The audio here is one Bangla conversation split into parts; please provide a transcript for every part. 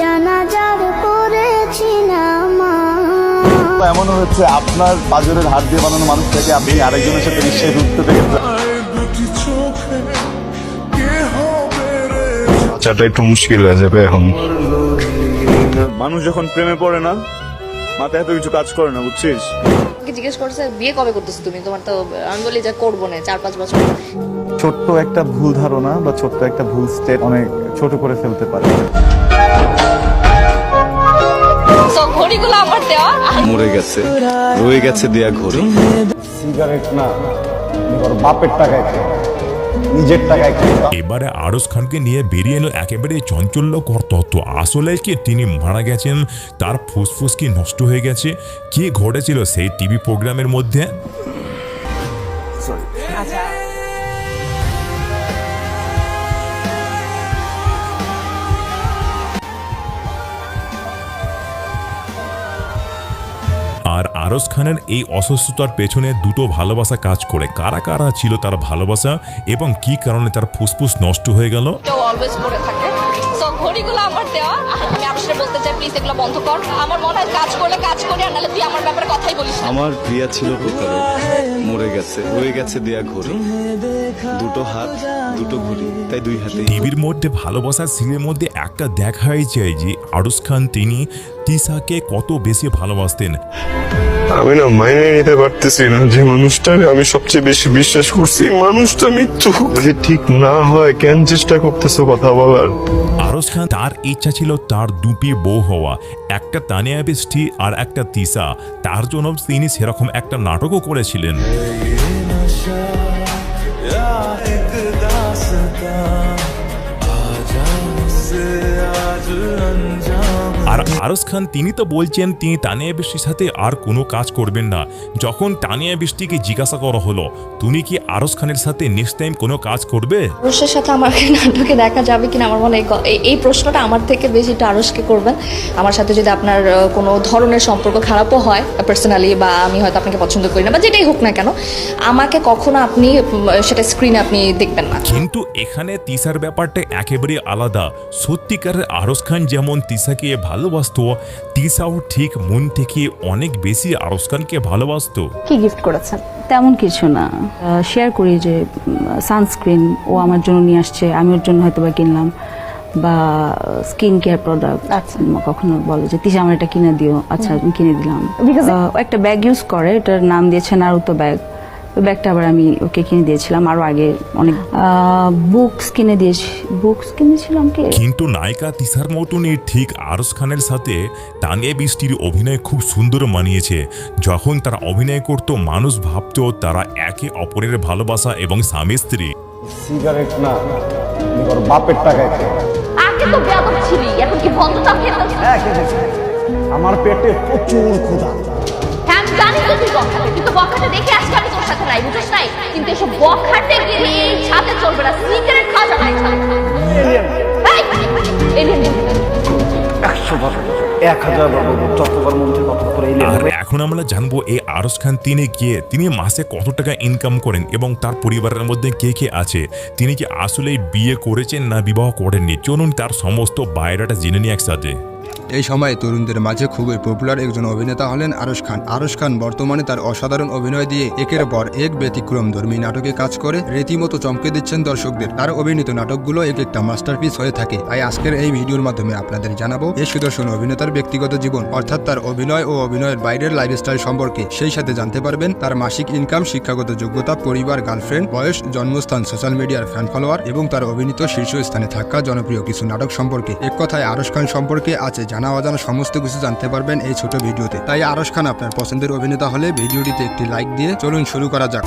জানাজার করেছি নামাজ এমনও হচ্ছে আপনার পাজরের হাত দিয়ে বানানো মানুষ থেকে আপনি আরেকজনের সাথে রিক্সায় ঢুকতে পেরেছেন বাচ্চাটা একটু মুশকিল হয়ে যাবে এখন। মানুষ যখন প্রেমে পড়ে না মাথায় এত কিছু কাজ করে না বুঝছিস? আমাকে জিজ্ঞেস করছে বিয়ে কবে করতেছো তুমি? তোমার তো আমি বলি যে করব না চার পাঁচ বছর। ছোট্ট একটা ভুল ধারণা বা ছোট্ট একটা ভুল স্টেপ অনেক ছোট করে ফেলতে পারে। ঘড়িগুলো আমার দেওয়া। মরে গেছে রয়ে গেছে দেয়া ঘড়ি। সিগারেট না বাপের টাকায় নিজের টাকায় এবারে আরস খানকে নিয়ে বেরিয়ে এলো একেবারে চঞ্চল্য চঞ্চল্যকর তত্ত্ব। আসলে কি তিনি মারা গেছেন তার ফুসফুস কি নষ্ট হয়ে গেছে কি ঘটেছিল সেই টিভি প্রোগ্রামের মধ্যে? আরস খানের এই অসুস্থতার পেছনে দুটো ভালোবাসা কাজ করে। কারা কারা ছিল তার ভালোবাসা এবং কি কারণে তার ফুসফুস নষ্ট হয়ে গেল? কেউ অলওয়েজ করে থাকে। তো ঘড়িগুলো আমার দেওয়া। আমি আপনার বলতে চাই প্লিজ এগুলো বন্ধ কর। আমার মনে হয় কাজ করলে কাজ করি আর নাহলে তুই আমার ব্যাপারে কথাই বলিস আমার প্রিয়া ছিল প্রতারক মরে গেছে। রয়ে গেছে দেয়া ঘড়ি। দুটো হাত দুটো ঘড়ি তাই দুই হাতে টিভির মধ্যে ভালোবাসার সিনের মধ্যে একটা দেখাই যায় যে আরুস খান তিনি তিসাকে কত বেশি ভালোবাসতেন। আমি না মাইনে নিতে পারতেছি না যে মানুষটা আমি সবচেয়ে বেশি বিশ্বাস করছি মানুষটা মৃত্যু যে ঠিক না হয়, কেন চেষ্টা করতেছো কথা বলার? আরস খান, তার ইচ্ছা ছিল তার দুটি বউ হওয়া, একটা তানিয়া বৃষ্টি আর একটা তিসা। তার জন্য তিনি সেরকম একটা নাটকও করেছিলেন। আরস খান তিনি তো বলছেন তিনি তানিয়া বৃষ্টির সাথে আর কোনো কাজ করবেন না। যখন তানিয়া বৃষ্টিকে জিজ্ঞাসা করা হলো তুমি কি আরস খানের সাথে নেক্সট টাইম কোনো কাজ করবে? আরসের সাথে আমাকে নাটকে দেখা যাবে কিনা আমার মনে হয় এই- প্রশ্নটা আমার থেকে বেশি একটু আরসকে করবেন। আমার সাথে যদি আপনার কোনো ধরনের সম্পর্ক খারাপও হয় পার্সোনালি বা আমি হয়তো আপনাকে পছন্দ করি না বা যেটাই হোক না কেন আমাকে কখনো আপনি সেটা স্ক্রিনে আপনি দেখবেন না। কিন্তু এখানে তিসার ব্যাপারটা একেবারে আলাদা। সত্যিকারের আরস খান যেমন তিসাকে ভালোবাসতো তিসাও ঠিক মন থেকে অনেক বেশি আরস খানকে ভালোবাসতো। কি গিফট করেছেন? তেমন কিছু না। শেয়ার করি যে সানস্ক্রিন ও আমার জন্য নিয়ে আসছে আমি ওর জন্য হয়তো বা কিনলাম। বা স্কিন কেয়ার প্রোডাক্ট আচ্ছা। কখনো বলে যে তিসা আমার এটা কিনে দিও। আচ্ছা কিনে দিলাম। একটা ব্যাগ ইউজ করে এটার নাম দিয়েছে নারুতো ব্যাগ ওই ব্যাগটা আবার আমি ওকে কিনে দিয়েছিলাম আরও আগে অনেক বুকস কিনে দিয়েছি। বুকস কিনেছিলাম কি? কিন্তু নায়িকা তিসার মতনই ঠিক আরস খানের সাথে তানিয়া বৃষ্টির অভিনয় খুব সুন্দর মানিয়েছে। যখন তারা অভিনয় করত মানুষ ভাবতো তারা একে অপরের ভালোবাসা এবং স্বামী স্ত্রী। সিগারেট না বাপের টাকায় আগে তো বেয়াদব ছিলি এখন কি বন্ধ হ্যাঁ, আমার পেটে প্রচুর ক্ষুধা। বখাটে কিন্তু বখাটে দেখে আজকে আমি তোর সাথে নাই বুঝছিস নাই? কিন্তু এসব বখাটে গেলে এই ছাদে চলবে না সিগারেট খাওয়া যাবে এখন আমরা জানব এই আরস খান তিনি কে? তিনি মাসে কত টাকা ইনকাম করেন এবং তার পরিবারের মধ্যে কে কে আছে? তিনি কি আসলেই বিয়ে করেছেন না বিবাহ করেননি? চলুন তার সমস্ত বায়োডাটা জেনে নিই একসাথে এই সময় তরুণদের মাঝে খুবই পপুলার একজন অভিনেতা হলেন আরশ খান। আরশ খান বর্তমানে তার অসাধারণ অভিনয় দিয়ে একের পর এক ব্যতিক্রম ধর্মী নাটকে কাজ করে, রীতিমতো চমকে দিচ্ছেন দর্শকদের। তার অভিনীত নাটকগুলো এক একটা মাস্টারপিস হয়ে থাকে। তাই আজকের এই ভিডিওর মাধ্যমে আপনাদের জানাব, এই সুদর্শন অভিনেতার ব্যক্তিগত জীবন, অর্থাৎ তার অভিনয় ও অভিনয়ের বাইরের লাইফস্টাইল সম্পর্কে। সেই সাথে জানতে পারবেন তার মাসিক ইনকাম শিক্ষাগত যোগ্যতা, পরিবার গার্লফ্রেন্ড বয়স, জন্মস্থান সোশ্যাল মিডিয়ার ফ্যান ফলোয়ার এবং তার অভিনীত শীর্ষস্থানে থাকা জনপ্রিয় কিছু নাটক সম্পর্কে। এক কথায় আরশ খান সম্পর্কে আছে জানা অজানা সমস্ত কিছু জানতে পারবেন এই ছোট ভিডিওতে। তাই আরশ খান আপনার পছন্দের অভিনেতা হলে ভিডিওটিতে একটি লাইক দিয়ে চলুন শুরু করা যাক।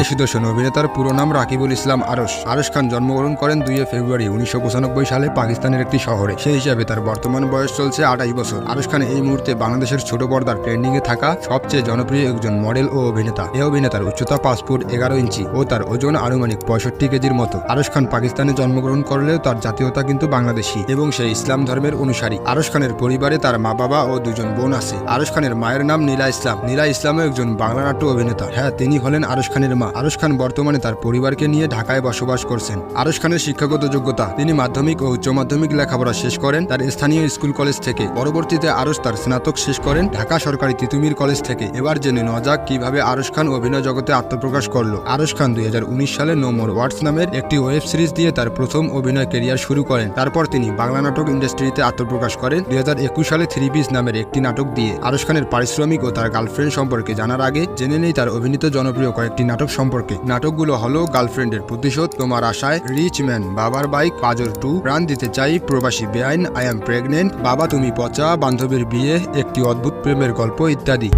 এই সুদর্শন অভিনেতার পুরো নাম রাকিবুল ইসলাম আরশ। আরশ খান জন্মগ্রহণ করেন দুই ফেব্রুয়ারি উনিশশো পঁচানব্বই সালে পাকিস্তানের একটি শহরে। সেই হিসাবে তার বর্তমান বয়স চলছে আঠাশ বছর। আরশ খান এই মুহূর্তে বাংলাদেশের ছোট পর্দার ট্রেন্ডিং এ থাকা সবচেয়ে জনপ্রিয় একজন মডেল ও অভিনেতা। এই অভিনেতার উচ্চতা পাঁচ ফুট এগারো ইঞ্চি ও তার ওজন আনুমানিক পঁয়ষট্টি কেজির মতো। আরশ খান পাকিস্তানে জন্মগ্রহণ করলেও তার জাতীয়তা কিন্তু বাংলাদেশি এবং সে ইসলাম ধর্মের অনুসারী। আরশ খানের পরিবারে তার মা বাবা ও দুজন বোন আছে। আরশ খানের মায়ের নাম নীলা ইসলাম। নীলা ইসলামও একজন বাংলা নাট্য অভিনেতা। হ্যাঁ তিনি হলেন আরশ খানের মা। মা। আরশ খান বর্তমানে তার পরিবারকে নিয়ে ঢাকায় বসবাস করছেন। আরশ খানের শিক্ষাগত যোগ্যতা তিনি মাধ্যমিক ও উচ্চ মাধ্যমিক লেখাপড়া শেষ করেন তার স্থানীয় স্কুল কলেজ থেকে। পরবর্তীতে আরশ তার স্নাতক শেষ করেন ঢাকা সরকারি তিতুমির কলেজ থেকে। এবার জেনে যাক কীভাবে আরশ খান অভিনয় জগতে আত্মপ্রকাশ করল। আরশ খান দুই সালে নো মোর ওয়ার্ডস নামের একটি ওয়েব সিরিজ দিয়ে তার প্রথম অভিনয় কেরিয়ার শুরু করেন। তারপর তিনি বাংলা নাটক ইন্ডাস্ট্রিতে আত্মপ্রকাশ করেন দুই হাজার একুশ সালে থ্রি পিস নামের একটি নাটক দিয়ে। আরশ খানের পারিশ্রমিক ও তার গার্লফ্রেন্ড সম্পর্কে জানার আগে জেনে নেই তার অভিনীত জনপ্রিয় কয়েকটি নাটক সম্পর্কে। নাটকগুলো হলো গার্লফ্রেন্ডের প্রতিশোধ, তোমার আশায়, রিচ ম্যান, বাবার বাইক পাজর টু, প্রাণ দিতে চাই, প্রবাসী বেআইন, আই এম প্রেগনেন্ট, বাবা তুমি পচা, বান্ধবীর বিয়ে, একটি অদ্ভুত প্রেমের গল্প, ইত্যাদি।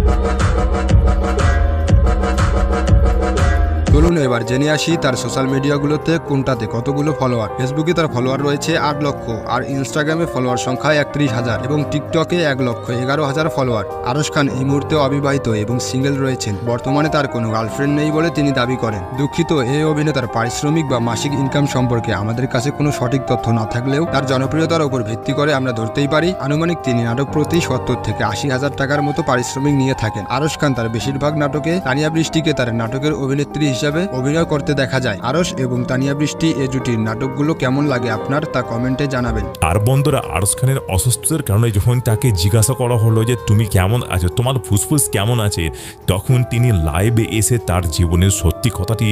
চলুন এবার জেনে আসি তার সোশ্যাল মিডিয়াগুলোতে কোনটাতে কতগুলো ফলোয়ার ফেসবুকে তার ফলোয়ার রয়েছে আট লক্ষ, আর ইনস্টাগ্রামে ফলোয়ার সংখ্যা একত্রিশ হাজার এবং টিকটকে এক লক্ষ এগারো হাজার ফলোয়ার আরশ খান এই মুহূর্তে অবিবাহিত এবং সিঙ্গেল রয়েছেন। বর্তমানে তার কোনো গার্লফ্রেন্ড নেই বলে তিনি দাবি করেন। দুঃখিত এই অভিনেতার পারিশ্রমিক বা মাসিক ইনকাম সম্পর্কে আমাদের কাছে কোনো সঠিক তথ্য না থাকলেও তার জনপ্রিয়তার উপর ভিত্তি করে আমরা ধরতেই পারি, আনুমানিক তিনি নাটক প্রতি সত্তর থেকে আশি হাজার টাকার মতো পারিশ্রমিক নিয়ে থাকেন। আরশ খান তার বেশিরভাগ নাটকে তানিয়া বৃষ্টিকে তার নাটকের অভিনেত্রী হিসাবে অভিনয় করতে দেখা যায়। আরশ এবং তানিয়া বৃষ্টি এ জুটির নাটকগুলো কেমন লাগে আপনার তা কমেন্টে জানাবেন। আর বন্ধুরা আরস খানের অসুস্থতার কারণে যখন তাকে জিজ্ঞাসা করা হলো যে তুমি কেমন আছো? তোমার ফুসফুস কেমন আছে? তখন তিনি লাইভে এসে তার জীবনের সত্যি কথাটি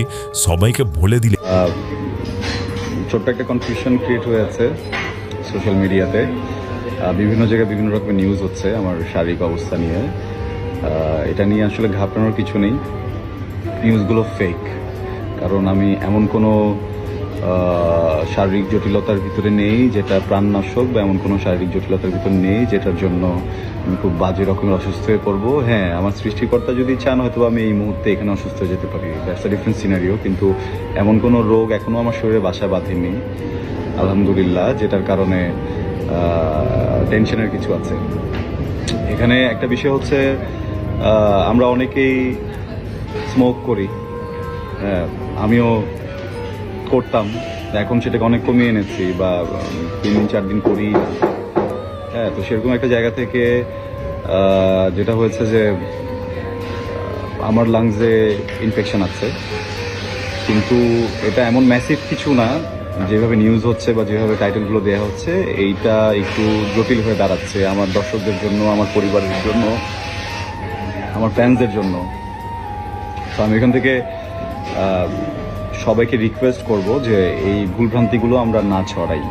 সবাইকে বলে দিলে ছোট্ট একটা কনফিউশন ক্রিয়েট হয়েছে সোশ্যাল মিডিয়াতে বিভিন্ন জায়গায় বিভিন্ন রকমের নিউজ হচ্ছে আমার শারীরিক অবস্থা নিয়ে। এটা নিয়ে আসলে ঘাবড়ানোর কিছু নেই। নিউজগুলো ফেক কারণ আমি এমন কোনো শারীরিক জটিলতার ভিতরে নেই যেটা প্রাণনাশক, বা এমন কোনো শারীরিক জটিলতার ভিতরে নেই যেটার জন্য আমি খুব বাজে রকমের অসুস্থ হয়ে পড়ব। হ্যাঁ আমার সৃষ্টিকর্তা যদি চান, হয়তো আমি এই মুহূর্তে এখানে অসুস্থ হয়ে যেতে পারি। দ্যাটস আ ডিফারেন্ট সিনারিও কিন্তু এমন কোনো রোগ এখনও আমার শরীরে বাসা বাঁধেনি। আলহামদুলিল্লাহ, যেটার কারণে টেনশনের কিছু আছে। এখানে একটা বিষয় হচ্ছে আমরা অনেকেই স্মোক করি। হ্যাঁ, আমিও করতাম। এখন সেটাকে অনেক কমিয়ে এনেছি বা তিন দিন চার দিন করি। হ্যাঁ তো সেরকম একটা জায়গা থেকে যেটা হয়েছে যে আমার লাংসে ইনফেকশন আছে। কিন্তু এটা এমন ম্যাসিভ কিছু না যেভাবে নিউজ হচ্ছে বা যেভাবে টাইটেলগুলো দেওয়া হচ্ছে এইটা একটু জটিল হয়ে দাঁড়াচ্ছে আমার দর্শকদের জন্য আমার পরিবারের জন্য আমার ফ্যান্সদের জন্য। তো আমি এখান থেকে সবাইকে রিকোয়েস্ট করব যে এই ভুলভ্রান্তিগুলো আমরা না ছড়াই।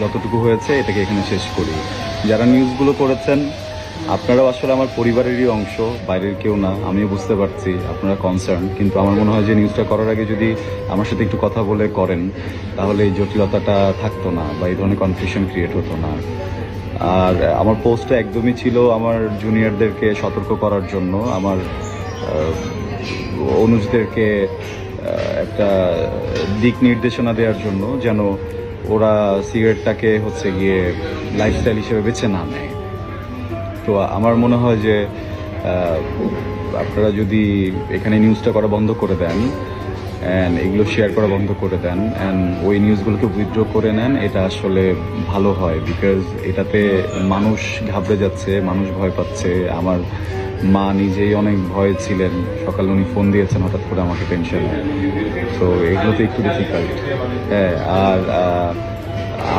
যতটুকু হয়েছে এটাকে এখানে শেষ করি। যারা নিউজগুলো করেছেন, আপনারাও আসলে আমার পরিবারেরই অংশ, বাইরের কেউ না, আমিও বুঝতে পারছি আপনারা কনসার্ন কিন্তু আমার মনে হয় যে নিউজটা করার আগে যদি আমার সাথে একটু কথা বলে করেন, তাহলে এই জটিলতাটা থাকতো না বা এই ধরনের কনফিউশন ক্রিয়েট হতো না। আর আমার পোস্টটা একদমই ছিল আমার জুনিয়রদেরকে সতর্ক করার জন্য, আমার অনুজদেরকে একটা দিক নির্দেশনা দেওয়ার জন্য যেন ওরা সিগারেটটাকে হচ্ছে গিয়ে লাইফস্টাইল হিসেবে বেছে না নেয়। তো আমার মনে হয় যে আপনারা যদি এখানে নিউজটা করা বন্ধ করে দেন অ্যান্ড এগুলো শেয়ার করা বন্ধ করে দেন অ্যান্ড ওই নিউজগুলোকে উইথড্র করে নেন, এটা আসলে ভালো হয় বিকজ এটাতে মানুষ ঘাবড়ে যাচ্ছে, মানুষ ভয় পাচ্ছে। আমার মা নিজেই অনেক ভয়ে ছিলেন। সকালে উনি ফোন দিয়েছেন হঠাৎ করে আমাকে টেনশন তো এগুলোতে একটু ডিফিকাল্ট হ্যাঁ আর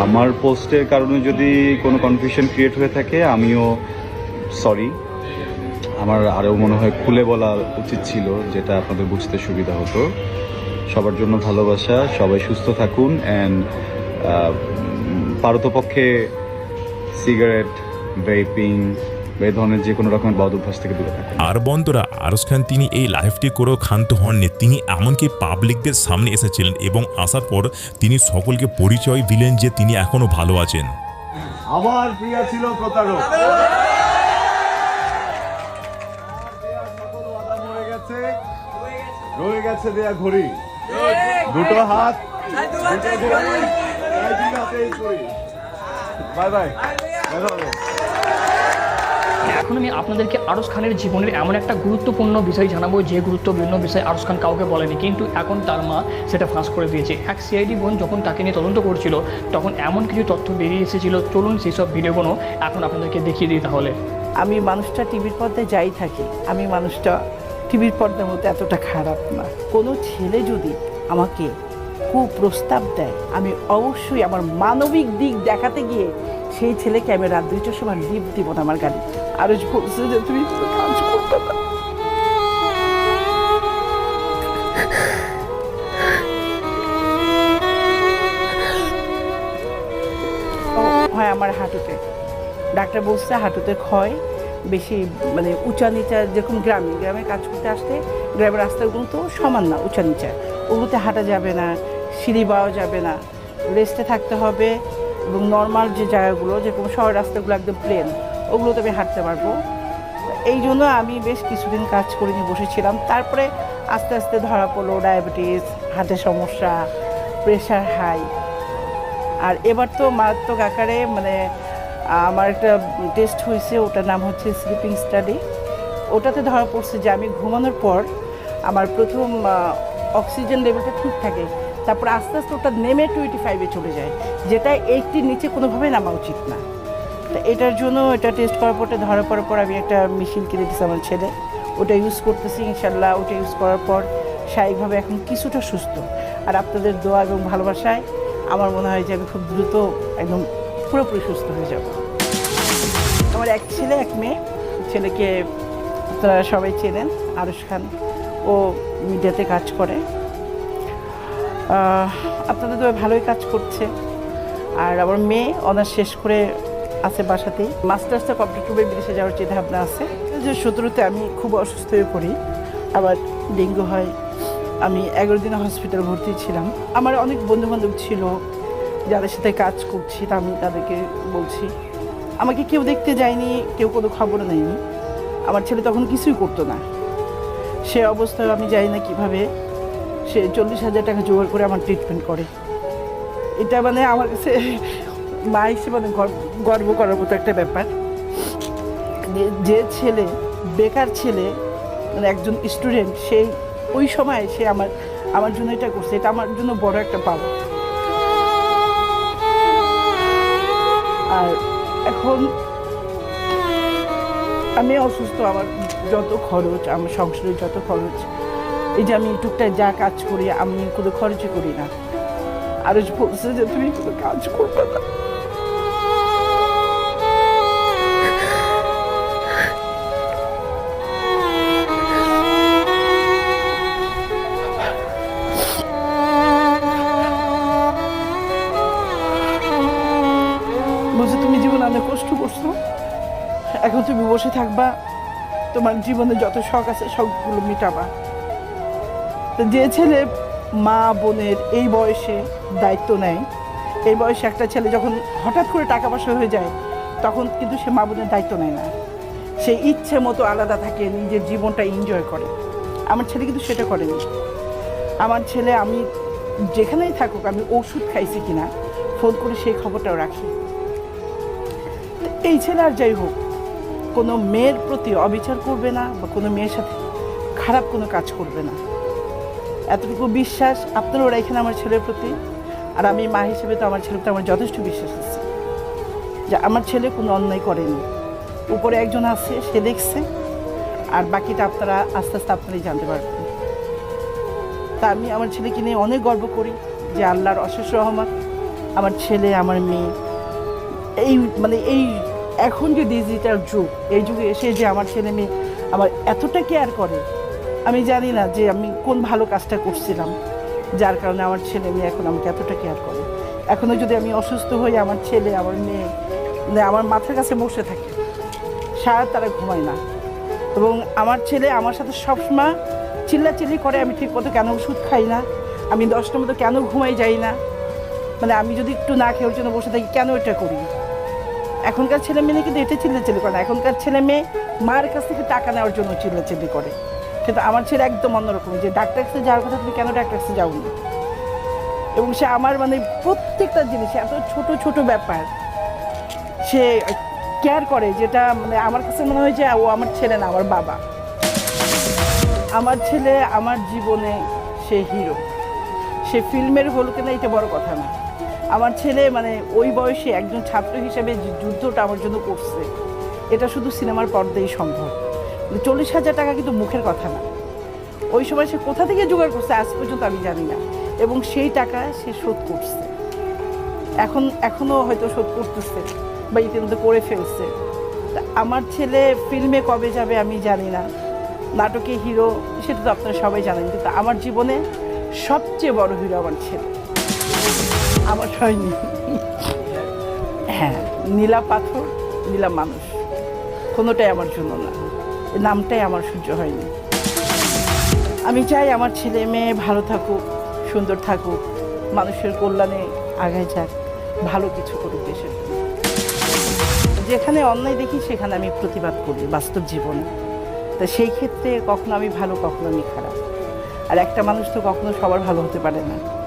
আমার পোস্টের কারণে যদি কোনো কনফিউশন ক্রিয়েট হয়ে থাকে, আমিও সরি আমার আরও মনে হয় খুলে বলা উচিত ছিল, যেটা আপনাদের বুঝতে সুবিধা হতো। সবার জন্য ভালোবাসা, সবাই সুস্থ থাকুন অ্যান্ড পারতপক্ষে সিগারেট ভেপিং বা এই ধরনের যে কোনো রকমের বদ অভ্যাস থেকে দূরে থাকুন। আর বন্ধুরা আরস খান তিনি এই লাইভটি করেও ক্ষান্ত হননি। তিনি এমনকি পাবলিকদের সামনে এসেছিলেন এবং আসার পর তিনি সকলকে পরিচয় দিলেন যে তিনি এখনও ভালো আছেন। আমার প্রিয়া ছিল প্রতারক। রয়ে গেছে দেয়া ঘড়ি। দুটো হাত। Bye bye. এখন আমি আপনাদেরকে আরস খানের জীবনের এমন একটা গুরুত্বপূর্ণ বিষয় জানাব, যে গুরুত্বপূর্ণ বিষয় আরস খান কাউকে বলেনি, কিন্তু এখন তার মা সেটা ফাঁস করে দিয়েছে। এক সিআইডি বোন যখন তাকে নিয়ে তদন্ত করছিল, তখন এমন কিছু তথ্য বেরিয়ে এসেছিল। চলুন সেই সব ভিডিওগুলো এখন আপনাদেরকে দেখিয়ে দিই তাহলে। আমি মানুষটা টিভির পর্দায় যাই থাকি, আমি মানুষটা টিভির পর্দার মতো এতটা খারাপ না। কোনো ছেলে যদি আমাকে কুপ্রস্তাব দেয়। আমি অবশ্যই আমার মানবিক দিক দেখাতে গিয়ে সেই ছেলেকে আমি রাত দুইটার সময় লিপ দিব না আমার গাড়ি আরও বলছে যে তুমি হয় আমার হাঁটুতে। ডাক্তার বলছে হাঁটুতে ক্ষয়, বেশি মানে উঁচা নিচা যেরকম গ্রামে গ্রামে কাজ করতে আসতে, গ্রামের রাস্তাগুলো তো সমান না, উঁচা নিচা। ওগুলোতে হাঁটা যাবে না, সিঁড়ি পাওয়া যাবে না। রেস্টে থাকতে হবে এবং নর্মাল যে জায়গাগুলো যেরকম শহর রাস্তাগুলো একদম প্লেন ওগুলোতে আমি হাঁটতে পারব। এই জন্য আমি বেশ কিছুদিন কাজ করে নিয়ে বসেছিলাম। তারপরে আস্তে আস্তে ধরা পড়ল ডায়াবেটিস হার্টের সমস্যা প্রেশার হাই আর এবার তো মারাত্মক আকারে মানে আমার একটা টেস্ট হয়েছে, ওটার নাম হচ্ছে স্লিপিং স্টাডি ওটাতে ধরা পড়ছে যে আমি ঘুমানোর পর আমার প্রথম অক্সিজেন লেভেলটা ঠিক থাকে, তারপর আস্তে আস্তে ওটা নেমে টোয়েন্টি ফাইভে চলে যায়, যেটা এইটটির নিচে কোনোভাবে নামা উচিত না। তা এটার জন্য এটা টেস্ট করার পর, এটা ধরা পড়ার পর আমি একটা মেশিন কিনে দিয়েছি আমার ছেলে। ওটা ইউজ করতেছি ইনশাল্লাহ ওটা ইউজ করার পর স্বাভাবিকভাবে এখন কিছুটা সুস্থ। আর আপনাদের দোয়া এবং ভালোবাসায় আমার মনে হয় যে আমি খুব দ্রুত একদম পুরোপুরি সুস্থ হয়ে যাব। আমার এক ছেলে, এক মেয়ে, ছেলেকে আপনারা সবাই চেনেন, আরুষ খান। ও মিডিয়াতে কাজ করে। আপনাদের তো ভালোই কাজ করছে। আর আমার মেয়ে অনার্স শেষ করে আছে বাসাতেই। মাস্টার্সটা কমপ্লিট করবে বিদেশে যাওয়ার চিন্তা ভাবনা আছে, যে সতেরোতে আমি খুব অসুস্থ হয়ে পড়ি। আবার ডেঙ্গু হয়। আমি এগারো দিনে হসপিটাল ভর্তি ছিলাম। আমার অনেক বন্ধু বান্ধব ছিল, যাদের সাথে কাজ করছি, তা আমি তাদেরকে বলছি, আমাকে কেউ দেখতে যায়নি, কেউ কোনো খবর নেয়নি আমার ছেলে তখন কিছুই করতো না। সে অবস্থায় আমি জানি না কীভাবে সে চল্লিশ হাজার টাকা জোগাড় করে আমার ট্রিটমেন্ট করে। এটা মানে আমার কাছে মা হিসেবে মানে গর্ব- করার মতো একটা ব্যাপার। যে- ছেলে, বেকার ছেলে মানে একজন স্টুডেন্ট সেই ওই সময় সে আমার আমার জন্য এটা করছে। এটা আমার জন্য বড় একটা পাওয়া। আর এখন আমি অসুস্থ, আমার যত খরচ, আমার সংসারের যত খরচ, এই যে আমি টুকটাক যা কাজ করি, আমি কোনো খরচই করি না। আর বলছে যে, তুমি কোনো কাজ করবে না। বসে থাকবা, তোমার জীবনে যত শখ আছে শখগুলো মিটাবা। তো যে ছেলে মা বোনের এই বয়সে দায়িত্ব নেয়, এই বয়সে একটা ছেলে যখন হঠাৎ করে টাকা পয়সা হয়ে যায়, তখন কিন্তু সে মা বোনের দায়িত্ব নেয় না। সে ইচ্ছে মতো আলাদা থাকে, নিজের জীবনটা এনজয় করে। আমার ছেলে কিন্তু সেটা করেনি। আমার ছেলে, আমি যেখানেই থাকুক, আমি ওষুধ খাইছি কিনা, ফোন করে সেই খবরটাও রাখি। এই ছেলে আর যাই হোক কোনো মেয়ের প্রতি অবিচার করবে না বা কোনো মেয়ের সাথে খারাপ কোনো কাজ করবে না। এতটুকু বিশ্বাস আপনারাও এখানে আমার ছেলের প্রতি, আর আমি মা হিসেবে তো আমার ছেলের প্রতি আমার যথেষ্ট বিশ্বাস আছে যে আমার ছেলে কোনো অন্যায় করেনি। উপরে একজন আছে, সে দেখছে, আর বাকিটা আপনারা আস্তে আস্তে আপনারাই জানতে পারবেন। তা আমি আমার ছেলেকে নিয়ে অনেক গর্ব করি যে আল্লাহর অশেষ রহমান আমার ছেলে, আমার মেয়ে, এই মানে এই এখন যে ডিজিটাল যুগ, এই যুগে এসে যে আমার ছেলে মেয়ে আমার এতটা কেয়ার করে, আমি জানি না যে আমি কোন ভালো কাজটা করছিলাম, যার কারণে আমার ছেলে মেয়ে এখন আমাকে এতটা কেয়ার করে। এখনও যদি আমি অসুস্থ হই, আমার ছেলে, আমার মেয়ে মানে আমার মাথার কাছে বসে থাকে, সারা তারা ঘুমায় না। এবং আমার ছেলে আমার সাথে সবসময় চিল্লাচিল্লি করে, আমি ঠিক মতো কেন ওষুধ খাই না, আমি দশটার মতো কেন ঘুমাই যাই না মানে আমি যদি একটু না খেয়ে ওর জন্য বসে থাকি, কেন এটা করি? এখনকার ছেলে মেয়ে কিন্তু এটা চিল্লাচিল্লি করে না। এখনকার ছেলে মেয়ে মায়ের কাছ থেকে টাকা নেওয়ার জন্য চিল্লাচিল্লি করে। কিন্তু আমার ছেলে একদম অন্যরকম। যে ডাক্তার কাছে যাওয়ার কথা তুমি কেন ডাক্তার কাছে যাও না এবং সে আমার মানে প্রত্যেকটা জিনিস এত ছোট ছোট ব্যাপার। সে কেয়ার করে যেটা মানে আমার কাছে মনে হয় যে ও আমার ছেলে না, আমার বাবা। আমার ছেলে আমার জীবনে সে হিরো সে ফিল্মের হলো কিনা এটা বড় কথা না। আমার ছেলে মানে ওই বয়সে একজন ছাত্র হিসেবে যুদ্ধটা আমার জন্য করছে, এটা শুধু সিনেমার পর্দাই সম্ভব। চল্লিশ হাজার টাকা কিন্তু মুখের কথা না। ওই সময় সে কোথা থেকে জোগাড় করছে আজ পর্যন্ত আমি জানি না। এবং সেই টাকা সে শোধ করছে। এখন এখনও হয়তো শোধ করতেছে বা ইতিমধ্যে করে ফেলছে। তা আমার ছেলে ফিল্মে কবে যাবে আমি জানি না। নাটকে হিরো, সেটা তো আপনারা সবাই জানেন। কিন্তু আমার জীবনে সবচেয়ে বড় হিরো আমার ছেলে। আমার হয়নি। হ্যাঁ নীলা পাথর, নীলা মানুষ। কোনোটাই আমার জন্য না। নামটাই আমার সহ্য হয়নি। আমি চাই আমার ছেলে মেয়ে ভালো থাকুক, সুন্দর থাকুক, মানুষের কল্যাণে আগায় যাক, ভালো কিছু করুক দেশের যেখানে অন্যায় দেখি, সেখানে আমি প্রতিবাদ করি, বাস্তব জীবনে। তা সেই ক্ষেত্রে কখনো আমি ভালো, কখনো আমি খারাপ। আর একটা মানুষ তো কখনো সবার ভালো হতে পারে না।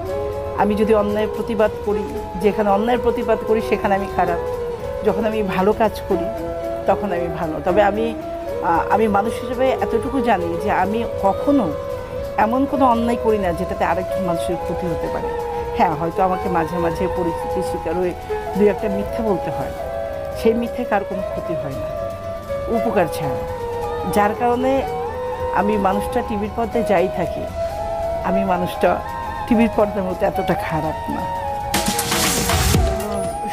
আমি যদি অন্যায়ের প্রতিবাদ করি, যেখানে অন্যায়ের প্রতিবাদ করি, সেখানে আমি খারাপ। যখন আমি ভালো কাজ করি, তখন আমি ভালো। তবে আমি আমি মানুষ হিসেবে এতটুকু জানি যে আমি কখনো এমন কোনো অন্যায় করি না যেটাতে আরেকজন মানুষের ক্ষতি হতে পারে। হ্যাঁ হয়তো আমাকে মাঝে মাঝে পরিস্থিতির শিকার হয়ে দুই একটা মিথ্যা বলতে হয়। সেই মিথ্যে কার কোনো ক্ষতি হয় না। উপকার ছাড়া। যার কারণে আমি মানুষটা টিভির পর্দায় যাই থাকি। আমি মানুষটা টিভির পর্দার মতো এতটা খারাপ না।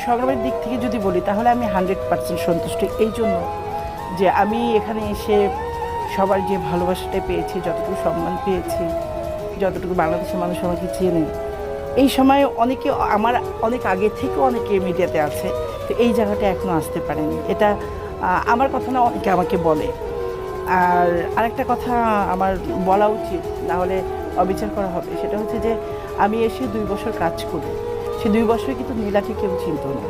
সংগ্রামের দিক থেকে যদি বলি, তাহলে আমি হান্ড্রেড পার্সেন্ট সন্তুষ্ট। এই জন্য যে আমি এখানে এসে সবার যে ভালোবাসাটা পেয়েছি, যতটুকু সম্মান পেয়েছি, যতটুকু বাংলাদেশের মানুষ আমাকে চেনে, এই সময় অনেকে, আমার অনেক আগে থেকে অনেকে মিডিয়াতে আছে, তো এই জায়গাটা এখনও আসতে পারেনি। এটা আমার কথা না, অনেকে আমাকে বলে। আর আরেকটা কথা আমার বলা উচিত, না হলে অবিচার করা হবে। সেটা হচ্ছে যে, আমি এসে দুই বছর কাজ করি। সে দুই বছরে কিন্তু নীলাকে কেউ চিনত না।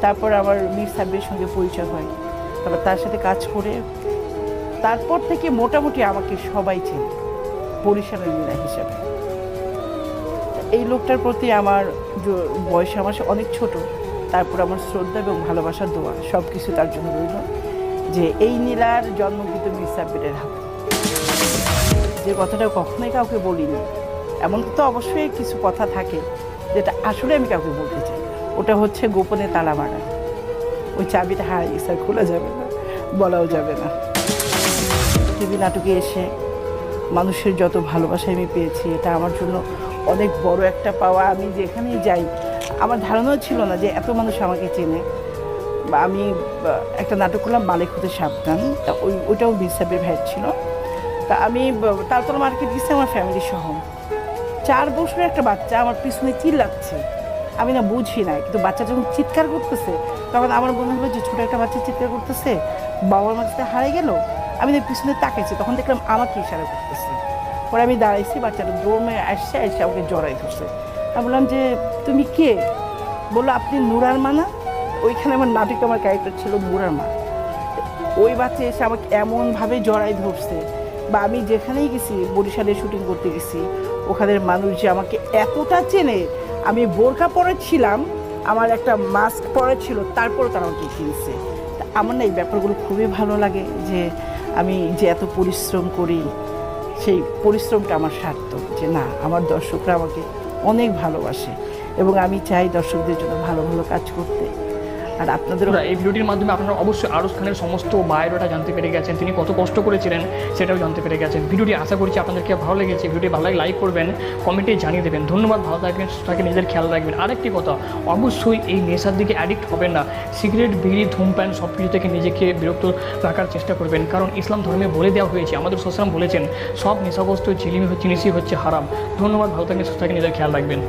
তারপর আমার মীর সাহেবের সঙ্গে পরিচয় হয়। তারপর তার সাথে কাজ করে। তারপর থেকে মোটামুটি আমাকে সবাই চেনে, বরিশালের নীলা হিসাবে। এই লোকটার প্রতি আমার বয়স, আমার অনেক ছোট। তারপর আমার শ্রদ্ধা এবং ভালোবাসার দোয়া সব কিছু তার জন্য রইল। যে এই নীলার জন্ম কিন্তু মির হাতে। যে কথাটা কখনোই কাউকে বলিনি, এমন তো অবশ্যই কিছু কথা থাকে যেটা আসলে আমি কাউকে বলতে চাই ওটা হচ্ছে গোপনে তালা মারা। ওই চাবিটা হারাই গেছে খোলা যাবে না, বলাও যাবে না। টিভি নাটকে এসে মানুষের যত ভালোবাসা আমি পেয়েছি, এটা আমার জন্য অনেক বড় একটা পাওয়া। আমি যেখানেই যাই, আমার ধারণাও ছিল না যে এত মানুষ আমাকে চেনে। আমি একটা নাটক করলাম, মালিক হতে সাবধান। তা ওই, ওইটাও বিসাবের ভ্যাট ছিল। তা আমি তারপর মার্কেট গেছি, আমার ফ্যামিলি সহ। চার বছরের একটা বাচ্চা, আমার পিছনে চিল্লাচ্ছে আমি না বুঝি না, কিন্তু বাচ্চা যখন চিৎকার করতেছে, তখন আমার মনে হলো যে ছোটো একটা বাচ্চা চিৎকার করতেছে বাবার মাঝে হারিয়ে গেল। আমি না পিছনে তাকাইছি, তখন দেখলাম আমাকে ইশারা করতেছে। পরে আমি দাঁড়াইছি, বাচ্চাটা দৌড় আসছে, এসে আমাকে জড়াই ধরছে। আমি বললাম যে, তুমি কে? বলল, আপনি নুরার মানা ওইখানে আমার নাটকে আমার ক্যারেক্টার ছিল নুরার মা। ওই বাচ্চা এসে আমাকে এমনভাবে জড়াই ধরছে বা আমি যেখানেই গেছি, বরিশালে শুটিং করতে গেছি, ওখানের মানুষ যে আমাকে এতটা চেনে, আমি বোরকা পরেছিলাম আমার একটা মাস্ক পরা ছিল, তারপরও তারা আমাকে চিনছে আমার না এই ব্যাপারগুলো খুবই ভালো লাগে যে আমি যে এত পরিশ্রম করি, সেই পরিশ্রমটা আমার সার্থক যে না, আমার দর্শকরা আমাকে অনেক ভালোবাসে এবং আমি চাই দর্শকদের জন্য ভালো ভালো কাজ করতে। আর আপনাদেরও এই ভিডিওটির মাধ্যমে আপনারা অবশ্যই আরস খানের সমস্ত বায়োডাটা জানতে পেরে গেছেন। তিনি কত কষ্ট করেছিলেন সেটাও জানতে পেরে গেছেন। ভিডিওটি আশা করছি আপনাদেরকে ভালো লেগেছে। ভিডিওটি ভালো লাগে লাইক করবেন, কমেন্টে জানিয়ে দেবেন। ধন্যবাদ, ভালো থাকবেন থাকবেন, নিজের খেয়াল রাখবেন। আরেকটি কথা, অবশ্যই এই নেশার দিকে অ্যাডিক্ট হবেন না। সিগারেট, বিড়ি, ধূমপান সব কিছু থেকে নিজেকে বিরক্ত রাখার চেষ্টা করবেন। কারণ ইসলাম ধর্মে বলে দেওয়া হয়েছে, আমাদের সোসালাম বলেছেন, সব নেশাগ্রস্ত জিনিসই হচ্ছে হারাম। ধন্যবাদ, ভালো থাকবেন, সুস্থ নিজের খেয়াল রাখবেন।